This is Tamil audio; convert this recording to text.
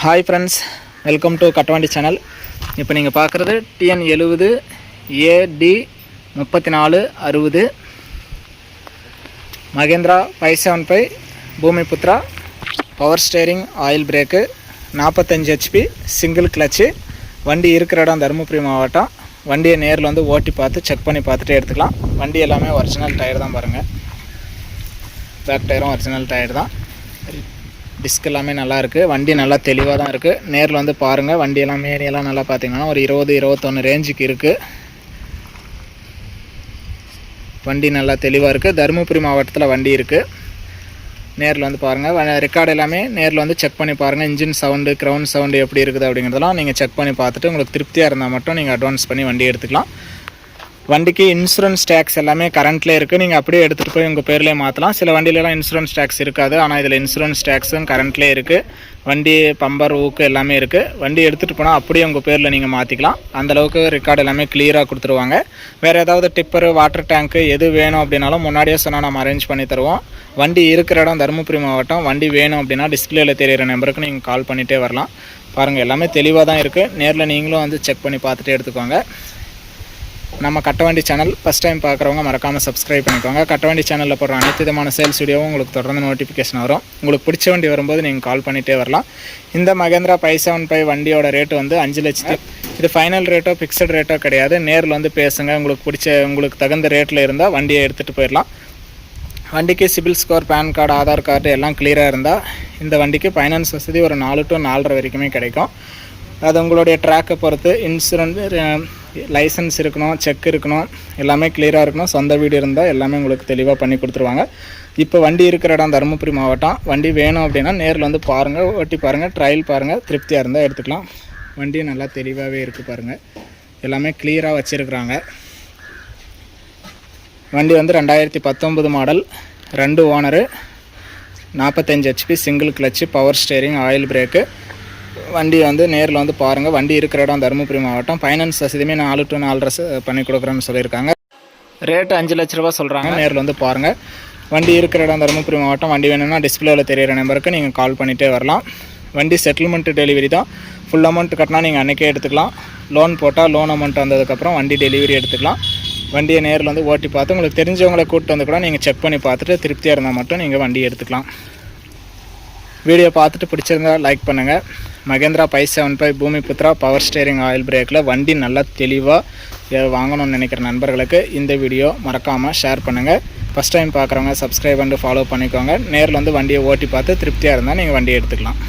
Hi friends welcome to Kattavandi channel இப்போ நீங்கள் பார்க்குறது டிஎன் எழுபது ஏடி முப்பத்தி நாலு அறுபது Mahindra five seven five Bhumiputra power steering oil brake நாற்பத்தஞ்சு ஹெச்பி சிங்கிள் கிளச்சு வண்டி இருக்கிற இடம் தருமபுரி மாவட்டம். வண்டியை நேரில் வந்து ஓட்டி பார்த்து செக் பண்ணி பார்த்துட்டு எடுத்துக்கலாம். வண்டி எல்லாமே ஒரிஜினல் டயர் தான் பாருங்கள் பேக் டயரும் ஒரிஜினல் டயர் தான். டிஸ்க் எல்லாமே நல்லாயிருக்கு வண்டி நல்லா தெளிவாக தான் இருக்குது நேரில் வந்து பாருங்கள் வண்டி எல்லாம் நல்லா பார்த்தீங்கன்னா ஒரு இருபது இருபத்தொன்று ரேஞ்சுக்கு இருக்குது வண்டி நல்லா தெளிவாக இருக்குது தருமபுரி மாவட்டத்தில் வண்டி இருக்குது நேரில் வந்து பாருங்கள் ரெக்கார்டு எல்லாமே நேரில் வந்து செக் பண்ணி பாருங்கள் இன்ஜின் சவுண்டு க்ரௌண்ட் சவுண்டு எப்படி இருக்குது அப்படிங்கிறதெல்லாம் நீங்கள் செக் பண்ணி பார்த்துட்டு உங்களுக்கு திருப்தியாக இருந்தால் மட்டும் நீங்கள் அட்வான்ஸ் பண்ணி வண்டி எடுத்துக்கலாம். வண்டிக்கு இன்சூரன்ஸ் டேக்ஸ் எல்லாமே கரண்ட்ல இருக்குது நீங்கள் அப்படியே எடுத்துகிட்டு போய் உங்கள் பேர்லேயே மாற்றலாம் சில வண்டியிலலாம் இன்சூரன்ஸ் டேக்ஸ் இருக்காது. ஆனால் இதில் இன்சூரன்ஸ் டேக்ஸும் கரண்ட்லேயே இருக்குது வண்டி பம்பர் ஊக்கு எல்லாமே இருக்குது வண்டி எடுத்துகிட்டு போனால் அப்படியே உங்கள் பேரில் நீங்கள் மாற்றிக்கலாம் அந்தளவுக்கு ரெக்கார்டு எல்லாமே கிளியராக கொடுத்துருவாங்க. வேறு ஏதாவது டிப்பரு வாட்டர் டேங்க்கு எது வேணும் அப்படின்னாலும் முன்னாடியே சொன்னால் நம்ம அரேஞ்ச் பண்ணி தருவோம். வண்டி இருக்கிற இடம் தருமபுரி மாவட்டம். வண்டி வேணும் அப்படின்னா டிஸ்பிளேல தெரியிற நம்பருக்கு நீங்கள் கால் பண்ணிகிட்டே வரலாம். பாருங்கள் எல்லாமே தெளிவாக தான் இருக்குது நேரில் நீங்களும் வந்து செக் பண்ணி பார்த்துட்டு எடுத்துக்கோங்க. நம்ம கட்டவண்டி சேனல் ஃபஸ்ட் டைம் பார்க்குறவங்க மறக்காமல் சப்ஸ்கிரைப் பண்ணிக்கோங்க. கட்டவண்டி சேனலில் போடுற அனைத்து விதமான சேல்ஸ் வீடியோவும் உங்களுக்கு தொடர்ந்து நோட்டிஃபிகேஷன் வரும். உங்களுக்கு பிடிச்ச வண்டி வரும்போது நீங்கள் கால் பண்ணிகிட்டே வரலாம். இந்த மகேந்திரா ஃபைவ் செவன் ஃபைவ் வண்டியோட ரேட்டு வந்து அஞ்சு லட்சத்து இது ஃபைனல் ரேட்டோ ஃபிக்ஸட் ரேட்டோ கிடையாது. நேரில் வந்து பேசுங்க. உங்களுக்கு பிடிச்ச உங்களுக்கு தகுந்த ரேட்டில் இருந்தால் வண்டியை எடுத்துகிட்டு போயிடலாம். வண்டிக்கு CIBIL score PAN card Aadhaar card எல்லாம் கிளியராக இருந்தால் இந்த வண்டிக்கு ஃபைனான்ஸ் வசதி ஒரு நாலு டு நாலரை வரைக்குமே கிடைக்கும். அது உங்களுடைய ட்ராக்கை பொறுத்து இன்சூரன்ஸ் லைசன்ஸ் இருக்கணும் செக் இருக்கணும் எல்லாமே கிளியராக இருக்கணும். சொந்த வீடு இருந்தால் எல்லாமே உங்களுக்கு தெளிவாக பண்ணி கொடுத்துருவாங்க. இப்போ வண்டி இருக்கிற இடம் தருமபுரி மாவட்டம். வண்டி வேணும் அப்படின்னா நேரில் வந்து பாருங்கள் ஓட்டி பாருங்கள் ட்ரையல் பாருங்கள் திருப்தியாக இருந்தால் எடுத்துக்கலாம். வண்டி நல்லா தெளிவாகவே இருக்குது பாருங்கள் எல்லாமே கிளியராக வச்சுருக்குறாங்க. வண்டி வந்து ரெண்டாயிரத்தி பத்தொம்பது மாடல் ரெண்டு ஓனரு. நாற்பத்தஞ்சு HP single clutch power steering oil brake வண்டி வந்து நேரில் வந்து பாருங்கள் வண்டி இருக்கிற இடம் தருமபுரி மாவட்டம். ஃபைனான்ஸ் வசதியுமே நாலு டூ நாலு ட்ரெஸ் பண்ணி கொடுக்குறேன்னு சொல்லியிருக்காங்க. ரேட்டு அஞ்சு லட்ச ரூபா சொல்கிறாங்க நேரில் வந்து பாருங்கள் வண்டி இருக்கிற இடம் தருமபுரி மாவட்டம். வண்டி வேணும்னா டிஸ்பிளேவில் தெரியிற நம்பருக்கு நீங்கள் கால் பண்ணிகிட்டே வரலாம். வண்டி செட்டில்மெண்ட் டெலிவரி தான். ஃபுல் அமௌண்ட் கட்டினா நீங்கள் அன்றைக்கே எடுத்துக்கலாம். லோன் போட்டால் லோன் அமௌண்ட் வந்ததுக்கப்புறம் வண்டி டெலிவரி எடுத்துக்கலாம். வண்டியை நேரில் வந்து ஓட்டி பார்த்து உங்களுக்கு தெரிஞ்சவங்களை கூப்பிட்டு வந்து கூட நீங்கள் செக் பண்ணி பார்த்துட்டு திருப்தியாக இருந்தால் மட்டும் நீங்கள் வண்டி எடுத்துக்கலாம். வீடியோ பார்த்துட்டு பிடிச்சிருந்தா லைக் பண்ணுங்கள் Mahindra five seven five Bhumiputra power steering oil பிரேக்கில் வண்டி நல்லா தெளிவாக வாங்கணும்னு நினைக்கிற நண்பர்களுக்கு இந்த வீடியோ மறக்காமல் ஷேர் பண்ணுங்கள் ஃபஸ்ட் டைம் பார்க்குறவங்க சப்ஸ்கிரைப் பண்ணிட்டு ஃபாலோ பண்ணிக்கோங்க. நேரில் வந்து வண்டியை ஓட்டி பார்த்து திருப்தியாக இருந்தால் நீங்கள் வண்டியை எடுத்துக்கலாம்.